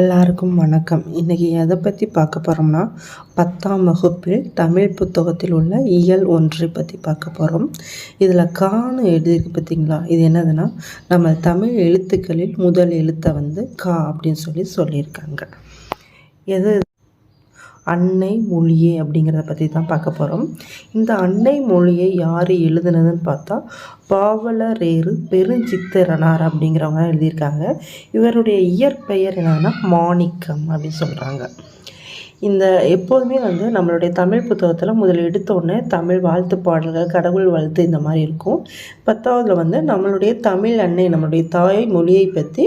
எல்லாருக்கும் வணக்கம். இன்றைக்கி எதை பற்றி பார்க்க போகிறோம்னா பத்தாம் வகுப்பில் தமிழ் புத்தகத்தில் உள்ள இயல் ஒன்றை பற்றி பார்க்க போகிறோம் இதில் கான்னு எழுதியிருக்கு பார்த்தீங்களா இது என்னதுன்னா நம்ம தமிழ் எழுத்துக்களில் முதல் எழுத்தை வந்து கா அப்படின்னு சொல்லி சொல்லியிருக்காங்க. எது அன்னை மொழியே அப்படிங்கிறத பற்றி தான் பார்க்க போகிறோம் இந்த அன்னை மொழியை யார் எழுதுனதுன்னு பார்த்தா பாவலரேறு பெருஞ்சித்திரனார் அப்படிங்கிறவங்க தான் எழுதியிருக்காங்க. இவருடைய இயற்பெயர் என்னன்னா மாணிக்கம் அப்படின்னு சொல்கிறாங்க இந்த எப்போதுமே வந்து நம்மளுடைய தமிழ் புத்தகத்தில் முதல் எடுத்தோடனே தமிழ் வாழ்த்து பாடல்கள் கடவுள் வாழ்த்து இந்த மாதிரி இருக்கும். பத்தாவதுல வந்து நம்மளுடைய தமிழ் அன்னை நம்மளுடைய தாய் மொழியை பற்றி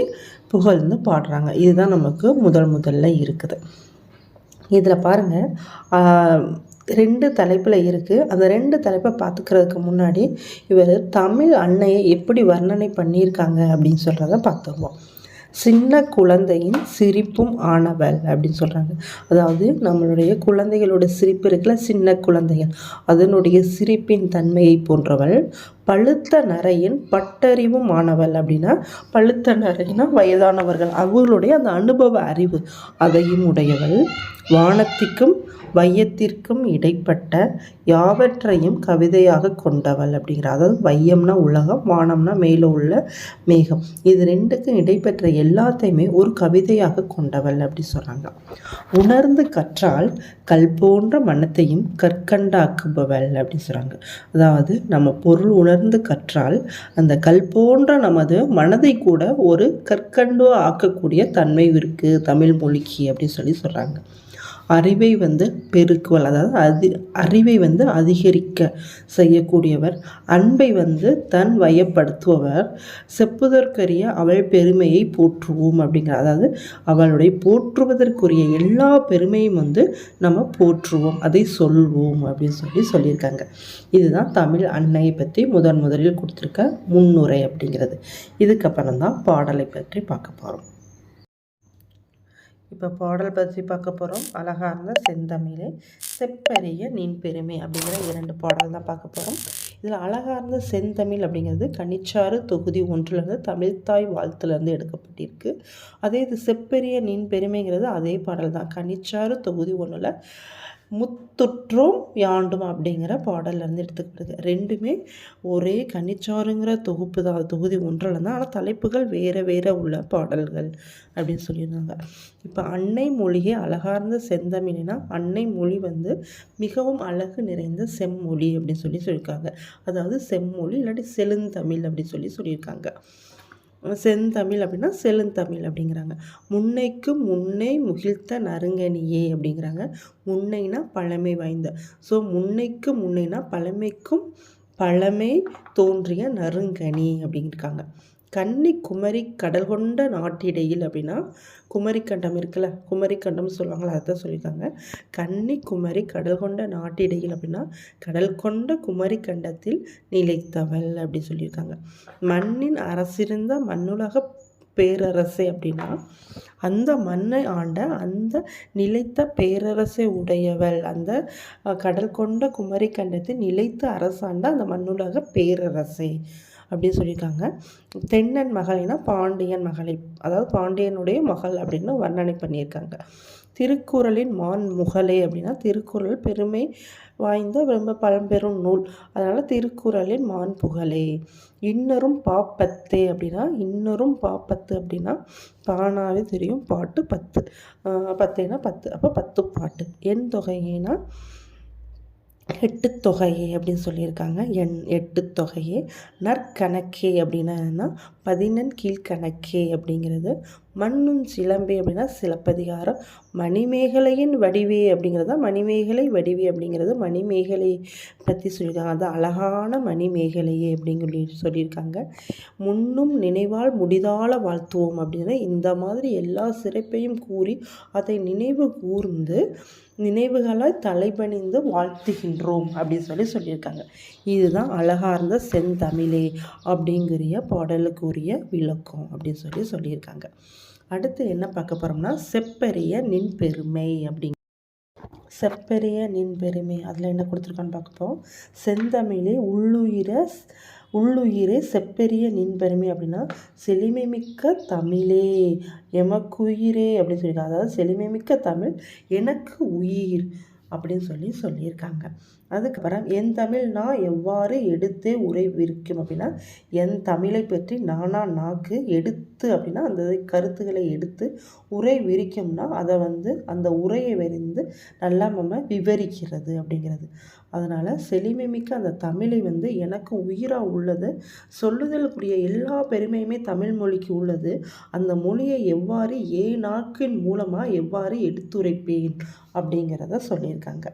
புகழ்ந்து பாடுறாங்க. இதுதான் நமக்கு முதல் முதல்ல இருக்குது. இதில் பாருங்கள் ரெண்டு தலைப்பில் இருக்குது அந்த ரெண்டு தலைப்பை பார்த்துக்கிறதுக்கு முன்னாடி இவர் தமிழ் அன்னையை எப்படி வர்ணனை பண்ணியிருக்காங்க அப்படின்னு சொல்கிறத பார்த்துருவோம். சின்ன குழந்தையின் சிரிப்பும் ஆனவள் அப்படின்னு சொல்கிறாங்க அதாவது நம்மளுடைய குழந்தைகளோட சிரிப்பு இருக்குல்ல சின்ன குழந்தைகள். அதனுடைய சிரிப்பின் தன்மையை போன்றவள் பழுத்த நரையின் பட்டறிவும் ஆனவள் அப்படின்னா பழுத்த நரையினா வயதானவர்கள். அவர்களுடைய அந்த அனுபவ அறிவு அதையும் உடையவள். வானத்திற்கும் வையத்திற்கும் இடைப்பட்ட யாவற்றையும் கவிதையாக கொண்டவள் அப்படிங்கிற அதாவது வையம்னா உலகம் வானம்னா மேலே உள்ள மேகம். இது ரெண்டுக்கும் இடைப்பெற்ற எல்லாத்தையுமே ஒரு கவிதையாக கொண்டவள் அப்படி சொல்கிறாங்க உணர்ந்து கற்றால் கல் போன்ற மனத்தையும் கற்கண்டாக்குபவள் அப்படின்னு சொல்கிறாங்க அதாவது நம்ம பொருள் உணர் உணர்ந்து கற்றால் அந்த கல் போன்ற நமது மனதை கூட ஒரு கற்கண்டு ஆக்கக்கூடிய தன்மை இருக்குது தமிழ் மொழிக்கு அப்படின்னு சொல்லி சொல்கிறாங்க அறிவை வந்து பெருக்குவல் அதாவது அதி அறிவை வந்து அதிகரிக்க செய்யக்கூடியவர் அன்பை வந்து தன் வயப்படுத்துபவர் செப்புதற்கரிய அவள் பெருமையை போற்றுவோம் அப்படிங்கிற அதாவது அவளுடைய போற்றுவதற்குரிய எல்லா பெருமையும் வந்து நம்ம போற்றுவோம் அதை சொல்வோம் அப்படின்னு சொல்லி சொல்லியிருக்காங்க. இதுதான் தமிழ் அன்னையை பற்றி முதன் முதலில் கொடுத்துருக்க முன்னுரை அப்படிங்கிறது. இதுக்கப்புறம் தான் பாடலை பற்றி பார்க்க போகிறோம் இப்போ பாடல் பற்றி பார்க்க போகிறோம் அழகார்ந்த செந்தமிழே செப்பரிய நின் பெருமை அப்படிங்கிற இரண்டு பாடல் தான் பார்க்க போகிறோம் இதில் அழகார்ந்த செந்தமிழ் அப்படிங்கிறது கனிச்சாறு தொகுதி ஒன்றுலேருந்து தமிழ்த்தாய் வாழ்த்துலேருந்து எடுக்கப்பட்டிருக்கு. அதே இது செப்பெரிய நின் பெருமைங்கிறது அதே பாடல் தான். கனிச்சாறு தொகுதி ஒன்றில் முத்துற்றோம் யாண்டும் அப்படிங்கிற பாடல்லேருந்து எடுத்துக்கிட்டது. ரெண்டுமே ஒரே கனிச்சாருங்கிற தொகுப்பு தான். தொகுதி ஒன்றில் தான். ஆனால் தலைப்புகள் வேறு வேறு உள்ள பாடல்கள் அப்படின்னு சொல்லியிருந்தாங்க. இப்போ அன்னை மொழியே அழகார்ந்த செந்தமிழினா அன்னை மொழி வந்து மிகவும் அழகு நிறைந்த செம்மொழி அப்படின்னு சொல்லி சொல்லியிருக்காங்க. அதாவது செம்மொழி இல்லாட்டி செழுந்தமிழ் அப்படின்னு சொல்லி சொல்லியிருக்காங்க. செந்தமிழ் அப்படின்னா செழுந்தமிழ் அப்படிங்கிறாங்க. முன்னைக்கு முன்னே முகிழ்த்த நறுங்கனியே அப்படிங்கிறாங்க. முன்னைனா பழமை வாய்ந்த. ஸோ முன்னைக்கு முன்னைனா பழமைக்கும் பழமை தோன்றிய நறுங்கனி அப்படிங்கிருக்காங்க கன்னி குமரி கடல் கொண்ட நாட்டிடையில் அப்படின்னா குமரிக்கண்டம் இருக்குல்ல குமரிக்கண்டம்னு சொல்லுவாங்களா அதான் சொல்லியிருக்காங்க. கன்னி குமரி கடல் கொண்ட நாட்டிடையில் அப்படின்னா கடல் கொண்ட குமரிக்கண்டத்தில் நிலைத்தவள் அப்படி சொல்லியிருக்காங்க. மண்ணின் அரசிருந்த மண்ணுலக பேரரசை அப்படின்னா அந்த மண்ணை ஆண்ட அந்த நிலைத்த பேரரசை உடையவள் அந்த கடல் கொண்ட குமரிக்கண்டத்தில் நிலைத்த அரசாண்ட அந்த மண்ணுலக பேரரசை. அப்படின்னு சொல்லியிருக்காங்க. தென்னன் மகளினா பாண்டியன் மகளை அதாவது பாண்டியனுடைய மகள் அப்படின்னு வர்ணனை பண்ணியிருக்காங்க. திருக்குறளின் மான் முகலே அப்படின்னா திருக்குறள் பெருமை வாய்ந்த ரொம்ப பழம்பெரும் நூல். அதனால் திருக்குறளின் மான் புகழே. இன்னரும் பாப்பத்தே அப்படின்னா இன்னரும் பாப்பத்து அப்படின்னா பானாவே தெரியும். பாட்டு பத்து. பத்தேனா பத்து. அப்போ பத்து பாட்டு என் தொகையினா எட்டு தொகையே அப்படின்னு சொல்லியிருக்காங்க. எண் எட்டு தொகையே நற்கணக்கே அப்படின்னா என்னென்னா பதினெண் கீழ்கணக்கே அப்படிங்கிறது மண்ணும் சிலம்பே அப்படின்னா சிலப்பதிகாரம். மணிமேகலையின் வடிவே அப்படிங்கிறது தான் மணிமேகலை வடிவே அப்படிங்கிறது மணிமேகலை பற்றி சொல்லியிருக்காங்க. அது அழகான மணிமேகலையே அப்படின்னு சொல்லி சொல்லியிருக்காங்க. முன்னும் நினைவால் முடிதால வாழ்த்துவோம் அப்படின்னா இந்த மாதிரி எல்லா சிறப்பையும் கூறி அதை நினைவு கூர்ந்து நினைவுகளால் தலைபணிந்து வாழ்த்துகின்றோம் அப்படின்னு சொல்லி சொல்லியிருக்காங்க. இதுதான் அழகார்ந்த செந்தமிழே அப்படிங்கிற பாடலுக்குரிய விளக்கம் அப்படின்னு சொல்லி சொல்லியிருக்காங்க. அடுத்து என்ன பார்க்க போகிறோம்னா செப்பெரிய நின் பெருமை அப்படிங்க செப்பெரிய நின் பெருமை அதில் என்ன கொடுத்துருக்கான்னு பார்க்கப்போம் செந்தமிழே உள்ளுயிர உள்ளுயிரே செப்பெரிய நின்பெருமை அப்படின்னா செழுமை மிக்க தமிழே எமக்குயிரே அப்படின்னு சொல்லியிருக்காங்க. அதாவது செழுமை மிக்க தமிழ் எனக்கு உயிர் அப்படின்னு சொல்லி சொல்லியிருக்காங்க. அதுக்கப்புறம் என் தமிழ் நான் எவ்வாறு எடுத்தே உரை விரிக்கும்? அப்படின்னா என் தமிழை பற்றி நானா நாக்கு எடுத்து அப்படின்னா அந்த கருத்துக்களை எடுத்து உரை விரிக்கும்னா அதை வந்து அந்த உரையை விரிந்து நல்லா நம்ம விவரிக்கிறது அப்படிங்கிறது. அதனால் செழுமை மிக்க அந்த தமிழை வந்து எனக்கு உயிராக உள்ளது சொல்லுதலுக்குரிய எல்லா பெருமையுமே தமிழ் மொழிக்கு உள்ளது அந்த மொழியை எவ்வாறு ஏ நாக்கின் மூலமாக எவ்வாறு எடுத்துரைப்பேன் அப்படிங்கிறத சொல்லியிருக்காங்க.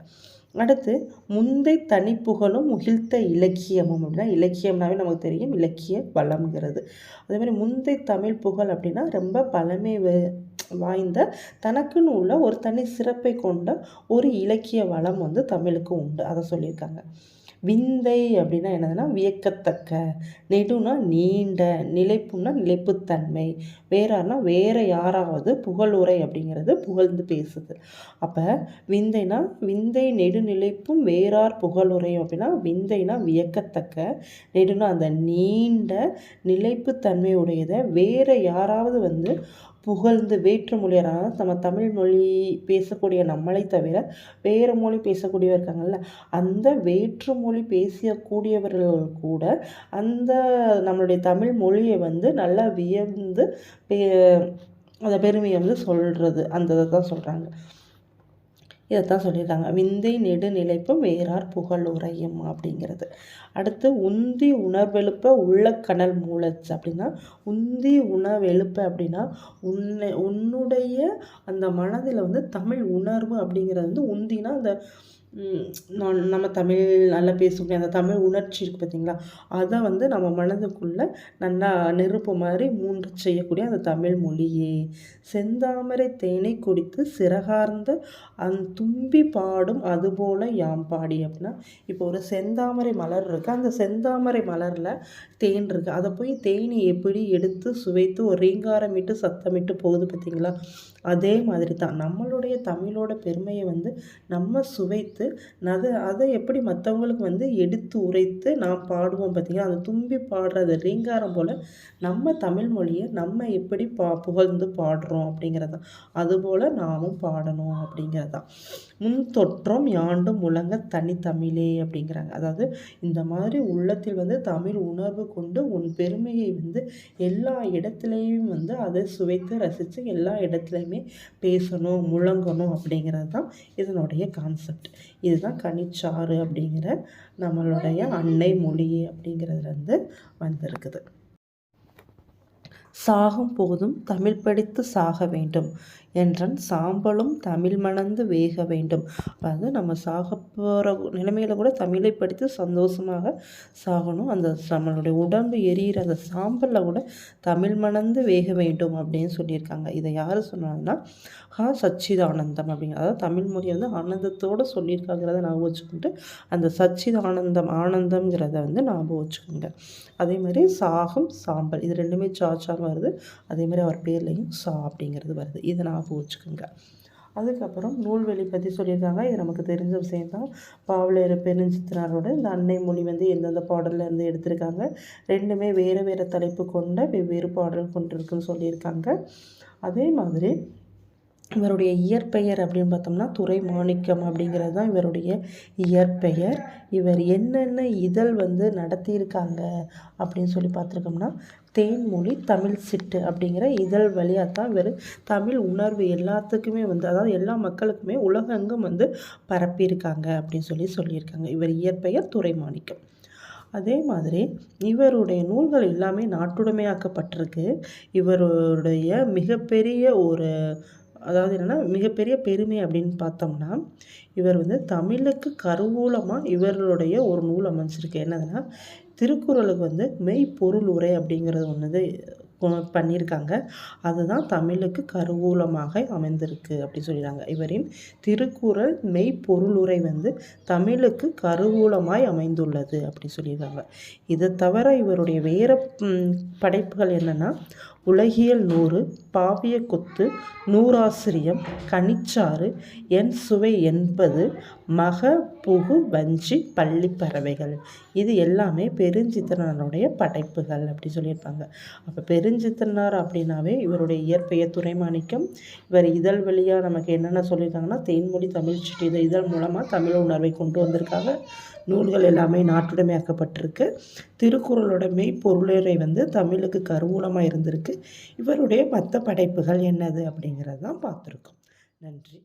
அடுத்து முந்தை தனிப்புகழும் முகிழ்த்த இலக்கியமும் அப்படின்னா இலக்கியம்னாவே நமக்கு தெரியும் இலக்கிய வளம்ங்கிறது. அதே மாதிரி முந்தை தமிழ் புகழ் அப்படின்னா ரொம்ப பழமை வாய்ந்த தனக்குன்னு உள்ள ஒரு தனி சிறப்பை கொண்ட ஒரு இலக்கிய வளம் வந்து தமிழுக்கு உண்டு. அதை சொல்லியிருக்காங்க. விந்தை அப்படின்னா என்னதுன்னா வியக்கத்தக்க. நெடுனா நீண்ட நிலைப்புன்னா நிலைப்புத்தன்மை. வேறார்னா வேற யாராவது புகழுரை அப்படிங்கிறது புகழ்ந்து பேசுது. அப்போ விந்தைனா விந்தை நெடுநிலைப்பும் வேறார் புகழுரை அப்படின்னா விந்தைனா வியக்கத்தக்க. நெடுனா அந்த நீண்ட நிலைப்புத்தன்மையுடையதை வேற யாராவது வந்து புகழ்ந்து வேற்று மொழியரான நம்ம தமிழ் மொழி பேசக்கூடிய நம்மளை தவிர வேறு மொழி பேசக்கூடியவர் இருக்காங்கல்ல அந்த வேற்று மொழி பேசக்கூடியவர்கள் கூட அந்த நம்மளுடைய தமிழ் மொழியை வந்து நல்லா வியந்து பே அந்த பெருமையை வந்து சொல்கிறது அந்த இதை தான் சொல்கிறாங்க இதைத்தான் சொல்லியிருக்காங்க. விந்தை நெடுநிலைப்பும் வேறார் புகழ் உரையும் அப்படிங்கிறது. அடுத்து உந்தி உணர்வெழுப்ப உள்ள கனல் மூலச்சு அப்படின்னா உந்தி உணவெழுப்ப அப்படின்னா உன்னை உன்னுடைய அந்த மனதில் வந்து தமிழ் உணர்வு அப்படிங்கிறது வந்து உந்தினா அந்த நம்ம தமிழ் நல்லா பேசக்கூடிய அந்த தமிழ் உணர்ச்சி இருக்குது பார்த்திங்களா அதை வந்து நம்ம மனதுக்குள்ளே நல்லா நெருப்பு மாதிரி மூன்று செய்யக்கூடிய அந்த தமிழ் மொழியே. செந்தாமரை தேனை குடித்து சிறகார்ந்த அந் தும்பி பாடும் அதுபோல் யாம் பாடி அப்படின்னா இப்போ ஒரு செந்தாமரை மலர் இருக்குது அந்த செந்தாமரை மலரில் தேன் இருக்குது அதை போய் தேனி எப்படி எடுத்து சுவைத்து ஒரு ரீங்காரமிட்டு சத்தமிட்டு போகுது பார்த்திங்களா அதே மாதிரி தான் நம்மளுடைய தமிழோட பெருமையை வந்து நம்ம சுவைத்து அதை அதை எப்படி மற்றவங்களுக்கு வந்து எடுத்து உரைத்து நாம் பாடுவோம் பார்த்திங்கன்னா அதை தும்பி பாடுறது ரீங்காரம் போல் நம்ம தமிழ் மொழியை நம்ம எப்படி பா புகழ்ந்து பாடுறோம் அப்படிங்கிறது அதுபோல் நாமும் பாடணும் அப்படிங்கிறதான் முன் தொற்றம் யாண்டு முழங்க தனித்தமிழே அப்படிங்கிறாங்க. அதாவது இந்த மாதிரி உள்ளத்தில் வந்து தமிழ் உணர்வு கொண்டு உன் பெருமையை வந்து எல்லா இடத்துலையும் வந்து அதை சுவைத்து ரசித்து எல்லா இடத்துலையுமே பேசணும் முழங்கணும் அப்படிங்கிறது தான் இதனுடைய கான்செப்ட் இதுதான் கனிச்சாறு அப்படிங்கிற நம்மளுடைய அன்னை மொழி அப்படிங்கிறதுலேருந்து வந்திருக்குது. சாகும் போதும் தமிழ் படித்து சாக வேண்டும். என்றன் சாம்பலும் தமிழ் மணந்து வேக வேண்டும். அதாவது நம்ம சாக போகிற நிலைமையில் கூட தமிழை படித்து சந்தோஷமாக சாகணும். அந்த நம்மளுடைய உடம்பு எரியிற அந்த சாம்பலில் கூட தமிழ் மணந்து வேக வேண்டும் அப்படின்னு சொல்லியிருக்காங்க. இதை யார் சொன்னாங்கன்னா ஹா சச்சிதானந்தம் அப்படிங்க அதாவது தமிழ் மொழியை வந்து ஆனந்தத்தோடு சொல்லியிருக்காங்கிறத ஞாபகம் வச்சுக்கிட்டு அந்த சச்சிதானந்தம் ஆனந்தம்ங்கிறத வந்து ஞாபகம் வச்சுக்கோங்க. அதே மாதிரி சாகம் சாம்பல் இது ரெண்டுமே சாச்சான்னு வருது. அதே மாதிரி அவர் பேர்லேயும் சா அப்படிங்கிறது வருது. இதை நான் ஞாபகம் வச்சுக்கோங்க அதுக்கப்புறம் நூல்வெளி பற்றி சொல்லியிருக்காங்க. இது நமக்கு தெரிஞ்ச விஷயந்தான் பாவலர் பெருஞ்சித்தினாரோட இந்த அன்னை மொழி வந்து எந்தெந்த பாடலில் இருந்து எடுத்திருக்காங்க. ரெண்டுமே வேறு வேறு தலைப்பு கொண்ட வெவ்வேறு பாடல் கொண்டிருக்குன்னு சொல்லியிருக்காங்க. அதே மாதிரி இவருடைய இயற்பெயர் அப்படின்னு பார்த்தோம்னா துறை மாணிக்கம் அப்படிங்கிறது தான் இவருடைய இயற்பெயர். இவர் என்னென்ன இதழ் வந்து நடத்தியிருக்காங்க அப்படின்னு சொல்லி பார்த்துருக்கோம்னா தேன்மொழி தமிழ் சிட்டு அப்படிங்கிற இதழ் வழியாக தான் வெறும் தமிழ் உணர்வு எல்லாத்துக்குமே வந்து அதாவது எல்லா மக்களுக்குமே உலகெங்கும் வந்து பரப்பியிருக்காங்க அப்படின்னு சொல்லி சொல்லியிருக்காங்க. இவர் இயற்பெயர் துறைமாணிக்கம் அதே மாதிரி இவருடைய நூல்கள் எல்லாமே நாட்டுடைமையாக்கப்பட்டிருக்கு. இவருடைய மிகப்பெரிய ஒரு அதாவது என்னென்னா மிகப்பெரிய பெருமை அப்படின்னு பார்த்தோம்னா இவர் வந்து தமிழுக்கு கருவூலமாக இவர்களுடைய ஒரு நூல் அமைஞ்சிருக்கு. என்னதுன்னா திருக்குறளுக்கு வந்து மெய்ப்பொருள் உரை அப்படிங்கிறது ஒன்று பண்ணியிருக்காங்க அதுதான் தமிழுக்கு கருவூலமாக அமைந்திருக்கு அப்படி சொல்லிடுறாங்க இவரின் திருக்குறள் மெய்ப்பொருளுரை வந்து தமிழுக்கு கருவூலமாய் அமைந்துள்ளது அப்படி சொல்லியிருக்காங்க. இதை தவிர இவருடைய வேறு படைப்புகள் என்னென்னா உலகியல் நூறு பாவிய கொத்து நூறாசிரியம் கனிச்சாறு என் சுவை என்பது மக புகு வஞ்சி பள்ளி பறவைகள். இது எல்லாமே பெருஞ்சித்திரனாருடைய படைப்புகள் அப்படி சொல்லியிருப்பாங்க. அப்போ பெருஞ்சித்திரனார் அப்படின்னாவே இவருடைய இயற்பெயர் துறைமாணிக்கம் இவர் இதழ் வழியாக நமக்கு என்னென்ன சொல்லியிருக்காங்கன்னா தேன்மொழி தமிழ் சிட்டி இதை இதழ் மூலமாக தமிழ் உணர்வை கொண்டு வந்திருக்காங்க. நூல்கள் எல்லாமே நாட்டுடைமையாக்கப்பட்டிருக்கு திருக்குறளோட மெய்ப்பொருளுரை வந்து தமிழுக்கு கருவூலமாக இருந்திருக்கு. இவருடைய மற்ற படைப்புகள் என்னது அப்படிங்கிறது தான் பார்த்துருக்கோம். நன்றி.